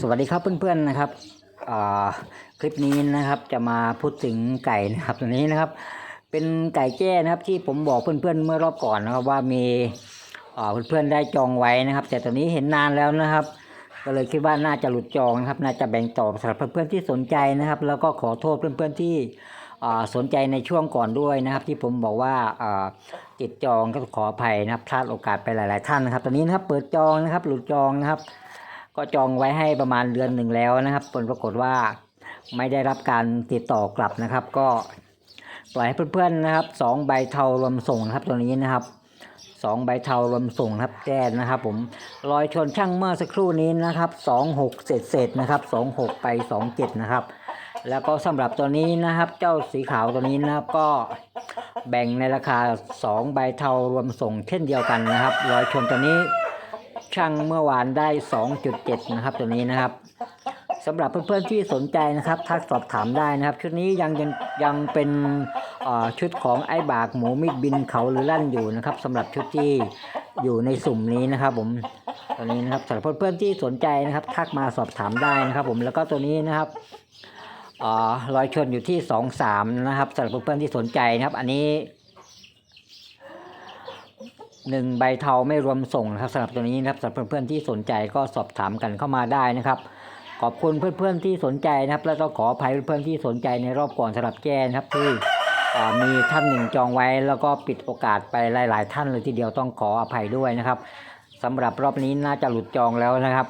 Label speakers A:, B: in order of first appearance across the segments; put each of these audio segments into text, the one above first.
A: สวัสดีครับเพื่อนๆนะครับคลิปนี้นะครับจะมาพูดถึงไก่นะครับตัวนี้นะครับ เป็นไก่แจ้นะครับที่ผมบอกเพื่อนๆเมื่อรอบก่อนนะครับว่ามีเพื่อนๆได้จองไว้นะครับ แต่ตัวนี้เห็นนานแล้วนะครับ ก็เลยคิดว่าน่าจะหลุดจองนะครับ น่าจะแบ่งต่อสำหรับเพื่อนๆที่สนใจนะครับ แล้วก็ขอโทษเพื่อนๆที่สนใจในช่วงก่อนด้วยนะครับ ที่ผมบอกว่าอ่าติดจองก็ขออภัยนะครับพลาดโอกาสไปหลาย ๆ ท่านนะครับตอนนี้นะครับเปิดจองนะครับ หลุดจองนะครับ ก็จองไว้ให้ประมาณเดือนหนึ่งแล้วนะครับผลปรากฏว่าไม่ได้รับการติดต่อกลับนะครับ ก็ปล่อยให้เพื่อนๆนะครับสองใบเทารวมส่งนะครับตัวนี้นะครับสองใบเทารวมส่งครับแจ้นะครับ ผมรอยชนช่างเมื่อสักครู่นี้นะครับสองหกเศษเศษๆนะครับสองหกไปสองเจ็ดนะครับ แล้วก็สำหรับตัวนี้นะครับ เจ้าสีขาวตัวนี้นะครับก็แบ่งในราคาสองใบเทารวมส่งเช่นเดียวกันนะครับ รอยชนตัวนี้ ช่างเมื่อวานได้ 2.7 นะครับ ตัวนี้นะครับสำหรับเพื่อนๆที่สนใจนะครับทักสอบถามได้นะครับ ชุดนี้ยังยังยังเป็นชุดของไอ้บากหมูมิดบินเขาหรือลั่นอยู่นะครับสำหรับชุดที่อยู่ในสุ่มนี้นะครับ ผมตัวนี้นะครับสำหรับเพื่อนๆที่สนใจนะครับทักมาสอบถามได้นะครับ ผมแล้วก็ตัวนี้นะครับอ่อรอยชนอยู่ที่ 2.3 นะครับสำหรับเพื่อนๆที่สนใจนะครับ อันนี้ หนึ่งใบเทาไม่รวมส่งนะครับสำหรับตัวนี้นะครับสำหรับเพื่อนๆที่สนใจก็สอบถามกันเข้ามาได้นะครับ ขอบคุณเพื่อนๆที่สนใจนะครับ แล้วก็ขออภัยเพื่อนๆที่สนใจในรอบก่อนสำหรับแจ้นะครับที่อ่ามีท่านหนึ่งจองไว้แล้วก็ปิดโอกาสไปหลาย ๆ ท่านเลยทีเดียวต้องขออภัยด้วยนะครับสำหรับรอบนี้น่าจะหลุดจองแล้วนะครับ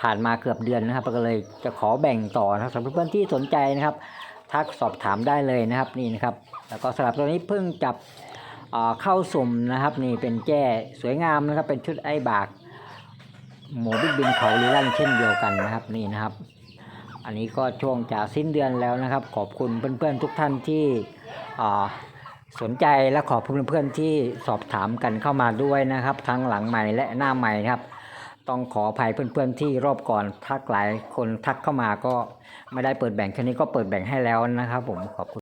A: ผ่านมาเกือบเดือนนะครับก็เลยจะขอแบ่งต่อนะครับสำหรับเพื่อนๆที่สนใจนะครับทักสอบถามได้เลยนะครับนี่นะครับ แล้วก็สำหรับตัวนี้เพิ่งจับ เข้าสุ่มนะครับ นี่เป็นแจ้สวยงามนะครับ เป็นชุดไอ้บาก หมูบิ๊กบินเขาลีลั่นเช่นเดียวกันนะครับนี่นะครับ อันนี้ก็ช่วงจะสิ้นเดือนแล้วนะครับ ขอบคุณเพื่อนๆทุกท่านที่สนใจและขอบคุณเพื่อนๆที่สอบถามกันเข้ามาด้วยนะครับ ทั้งหลังใหม่และหน้าใหม่ครับต้องขออภัยเพื่อนๆที่รอบก่อนทักหลายคนทักเข้ามาก็ไม่ได้เปิดแบ่งแค่นี้ก็เปิดแบ่งให้แล้วนะครับผมขอบคุณ